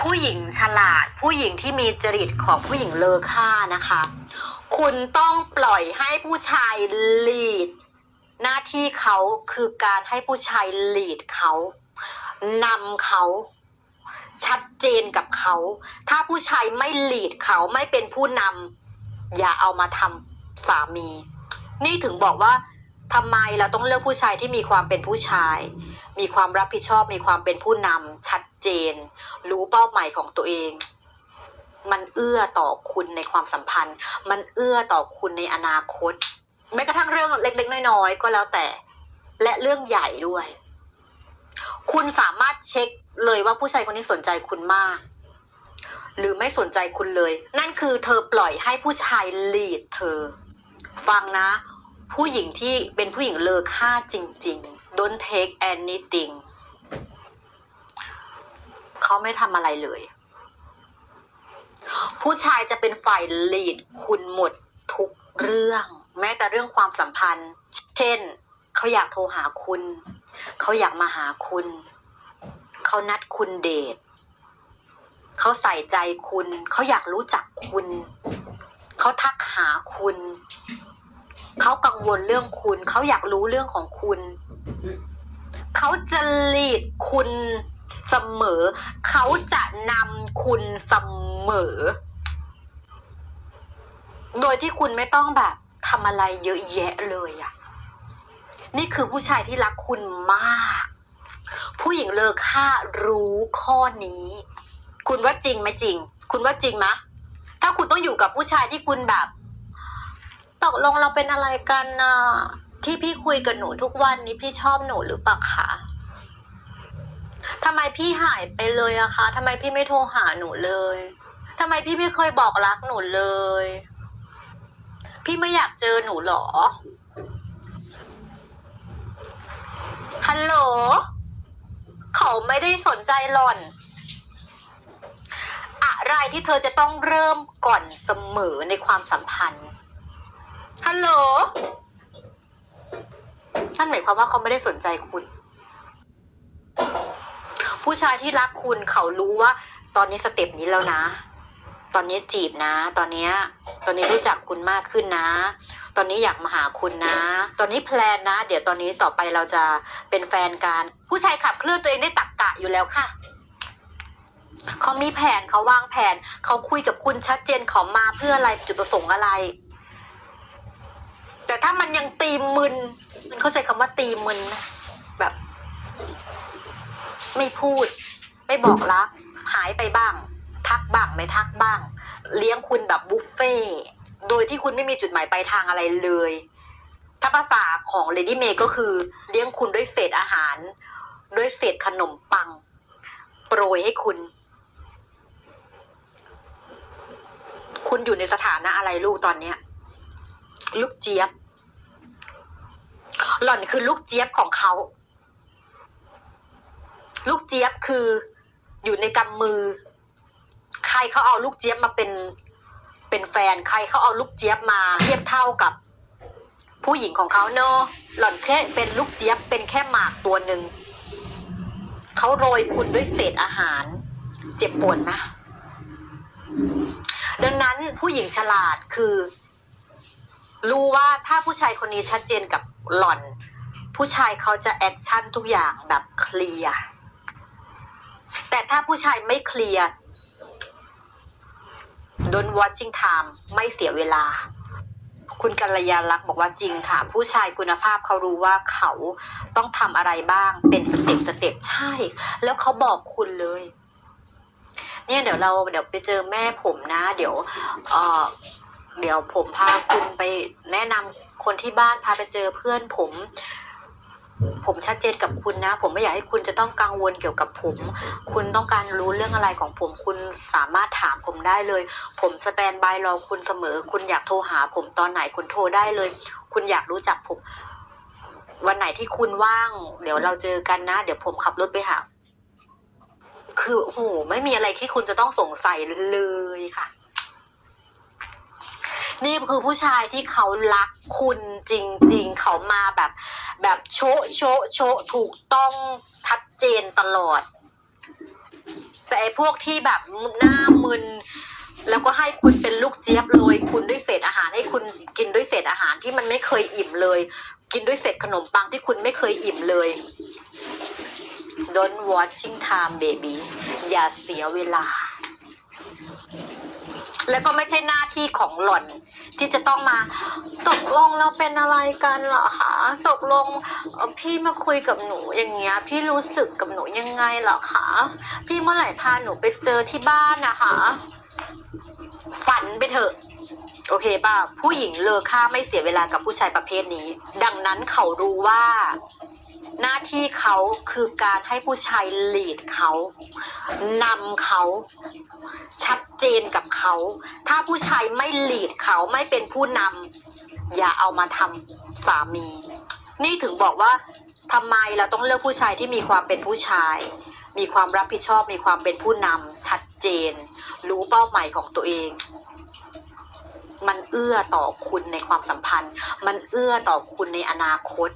ผู้หญิงฉลาด ผู้หญิงที่มีจริตของผู้หญิงเลอค่านะคะ คุณต้องปล่อยให้ผู้ชายลีด หน้าที่เขาคือการให้ผู้ชายลีดเขานำเขาชัดเจนกับเขา ถ้าผู้ชายไม่ลีดเขาไม่เป็นผู้นำอย่าเอามาทำสามี นี่ถึงบอกว่าทำไมเราต้องเลือกผู้ชายที่มีความเป็นผู้ชาย มีความรับผิดชอบมีความเป็นผู้นำชัด เจน รู้เป้าหมายของตัวเอง มันเอื้อต่อคุณในความสัมพันธ์ มันเอื้อต่อคุณในอนาคตแม้กระทั่งเรื่องเล็ก ๆ น้อยๆก็แล้วแต่ และเรื่องใหญ่ด้วย คุณสามารถเช็คเลยว่าผู้ชายคนนี้สนใจคุณมาก หรือไม่สนใจคุณเลย นั่นคือเธอปล่อยให้ผู้ชายลีดเธอ ฟังนะ ผู้หญิงที่เป็นผู้หญิงเลอค่าจริง ๆ don't take anything เขาไม่ทำอะไรเลย ผู้ชายจะเป็นฝ่ายลีดคุณหมดทุกเรื่อง แม้แต่เรื่องความสัมพันธ์ เช่น เขาอยากโทรหาคุณ เขาอยากมาหาคุณ เขานัดคุณเดทเขาใส่ใจคุณ เขาอยากรู้จักคุณ เขาทักหาคุณ เขากังวลเรื่องคุณ เขาอยากรู้เรื่องของคุณ เขาจะลีดคุณ เสมอ เขาจะนำคุณเสมอ โดยที่คุณไม่ต้องแบบทำอะไรเยอะแยะเลยอะนี่คือผู้ชายที่รักคุณมาก ผู้หญิงเลอค่ารู้ข้อนี้ คุณว่าจริงไหมจริง คุณว่าจริงไหมถ้าคุณต้องอยู่กับผู้ชายที่คุณแบบตกลงเราเป็นอะไรกันนะที่พี่คุยกับหนูทุกวันนี้พี่ชอบหนูหรือเปล่าคะ ทำไมพี่หายไปเลยอะคะทำไมพี่ไม่โทรหาหนูเลยทำไมพี่ไม่เคยบอกรักหนูเลย พี่ไม่อยากเจอหนูหรอ ฮัลโหล เขาไม่ได้สนใจหล่อน อะไรที่เธอจะต้องเริ่มก่อนเสมอในความสัมพันธ์ ฮัลโหลนั่นหมายความว่าเขาไม่ได้สนใจคุณ ผู้ชายที่รักคุณเขารู้ว่า ตอนนี้สเต็ปนี้แล้วนะ ตอนนี้จีบนะ ตอนนี้ตอนนี้รู้จักคุณมากขึ้นนะ ตอนนี้อยากมาหาคุณนะ ตอนนี้แพลนนะ เดี๋ยวตอนนี้ต่อไปเราจะเป็นแฟนกัน ผู้ชายขับเคลื่อนตัวเองได้ตักกะอยู่แล้วค่ะเขามีแผนเขาวางแผน เขาคุยกับคุณชัดเจนเขามาเพื่ออะไรจุดประสงค์อะไร แต่ถ้ามันยังตีมึน มันเข้าใจคำว่าตีมึนไหมแบบ ไม่พูด ไม่บอกรัก หายไปบ้าง ทักบ้างไม่ทักบ้าง เลี้ยงคุณแบบบุฟเฟ่โดยที่คุณไม่มีจุดหมายปลายทางอะไรเลย ถ้าภาษาของเลดี้เมย์ก็คือเลี้ยงคุณด้วยเศษอาหาร ด้วยเศษขนมปัง โปรยให้คุณ คุณอยู่ในสถานะอะไรลูกตอนเนี้ย ลูกเจี๊ยบ หล่อนคือลูกเจี๊ยบของเขา ลูกเจี๊ยบคืออยู่ในกำมือ ใครเขาเอาลูกเจี๊ยบมาเป็นเป็นแฟนใครเขาเอาลูกเจี๊ยบมาเทียบเท่ากับผู้หญิงของเขาเนอะหล่อนแค่เป็นลูกเจี๊ยบเป็นแค่หมากตัวหนึ่งเขาโรยคุณด้วยเศษอาหาร เจ็บปวดนะ ดังนั้นผู้หญิงฉลาดคือ รู้ว่าถ้าผู้ชายคนนี้ชัดเจนกับหล่อน ผู้ชายเขาจะแอคชั่นทุกอย่างแบบเคลียร์ แต่ถ้าผู้ชายไม่เคลียร์ don't watching time ไม่เสียเวลา คุณกัลยาลักษ์บอกว่าจริงค่ะ ผู้ชายคุณภาพเขารู้ว่าเขาต้องทำอะไรบ้างเป็นสเต็ปสเต็ปใช่ แล้วเขาบอกคุณเลย เนี่ยเดี๋ยวเราเดี๋ยวไปเจอแม่ผมนะ เดี๋ยวเออเดี๋ยวผมพาคุณไปแนะนำคนที่บ้านพาไปเจอเพื่อนผม ผมชัดเจนกับคุณนะ ผมไม่อยากให้คุณจะต้องกังวลเกี่ยวกับผม คุณต้องการรู้เรื่องอะไรของผม คุณสามารถถามผมได้เลย ผมสแตนบายรอคุณเสมอ คุณอยากโทรหา ผมตอนไหนคุณโทรได้เลย คุณอยากรู้จักผม วันไหนที่คุณว่าง เดี๋ยวเราเจอกันนะ เดี๋ยวผมขับรถไปหา คือโอ้โหไม่มีอะไรที่คุณจะต้องสงสัยเลยค่ะ นี่คือผู้ชายที่เขารักคุณจริง ๆ เขามาแบบ แบบโชะโชะโชะถูกต้องชัดเจนตลอด แต่ไอ้พวกที่แบบหน้ามึนแล้วก็ให้คุณเป็นลูกเจี๊ยบโรยคุณด้วยเศษอาหารให้คุณกินด้วยเศษอาหารที่มันไม่เคยอิ่มเลย กินด้วยเศษขนมปังที่คุณไม่เคยอิ่มเลย Don't watching time baby อย่าเสียเวลา แล้วก็ไม่ใช่หน้าที่ของหล่อน ที่จะต้องมา ตกลงเราเป็นอะไรกันเหรอคะตกลงพี่มาคุยกับหนูอย่างเงี้ย พี่รู้สึกกับหนูยังไงเหรอคะพี่เมื่อไหร่พาหนูไปเจอที่บ้านนะคะฝันไปเถอะ โอเคป่ะผู้หญิงเลอค่าไม่เสียเวลากับผู้ชายประเภทนี้ ดังนั้นเขารู้ว่า หน้าที่เขาคือการให้ผู้ชายลีดเขานำเขา ชัดเจนกับเขา ถ้าผู้ชายไม่ลีดเขาไม่เป็นผู้นำอย่าเอามาทำสามี นี่ถึงบอกว่าทำไมเราต้องเลือกผู้ชายที่มีความเป็นผู้ชาย มีความรับผิดชอบ มีความเป็นผู้นำชัดเจน รู้เป้าหมายของตัวเองมันเอื้อต่อคุณในความสัมพันธ์ มันเอื้อต่อคุณในอนาคต